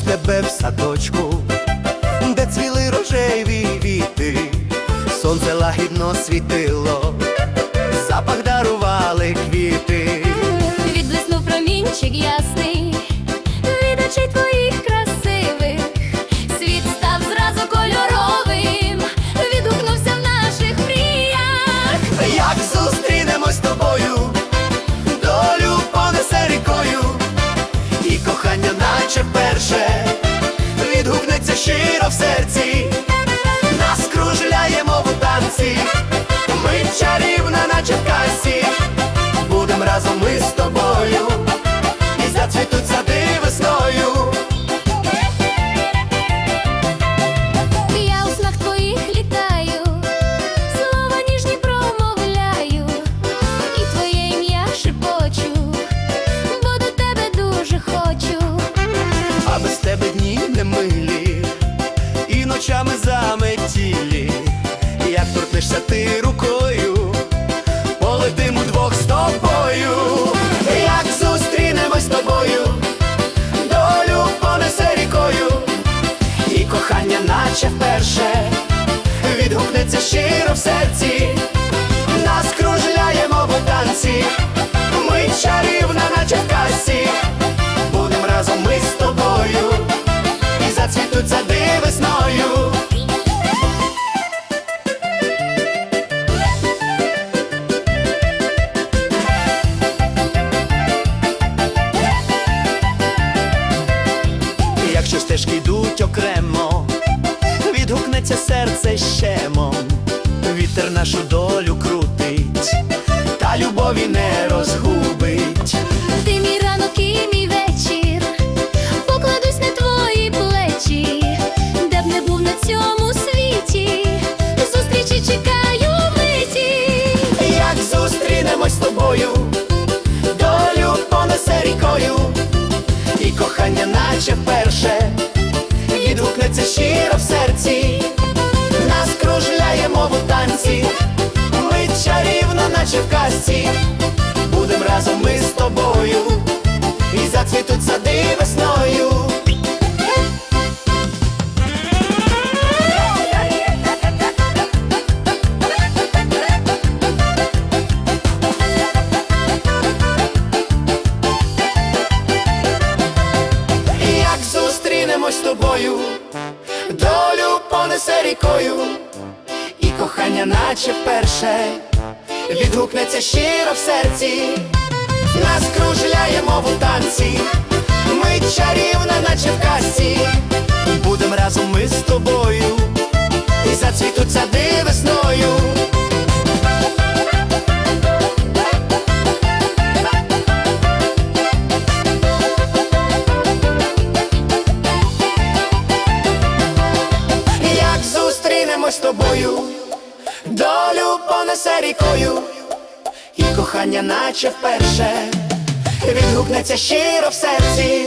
зустрів тебе в садочку, де цвіли рожеві віти, сонце лагідно світило, запах дарували квіти. Відблиснув промінчик ясний, від очей твоїх в серці, заметілі, як торкнешся ти рукою, полетим удвох з тобою, як зустрінемось з тобою, долю понесе рікою, і кохання, наче вперше, відгукнеться щиро в серці, нас кружляємо в танці, відгукнеться серце щемом, вітер нашу долю крутить, та любові не розгубить. Ти мій ранок і мій вечір, покладусь на твої плечі, де б не був на цьому світі, зустрічі чекаю миті. Як зустрінемось з тобою, щиро в серці, нас кружляє в танці, ми чарівно, наче в казці, долю понесе рікою, і кохання, наче вперше, відгукнеться щиро в серці, нас кружляє, мову танці, ми чарівна, наче в казці, з тобою, долю понесе рікою, і кохання, наче вперше, відгукнеться щиро в серці,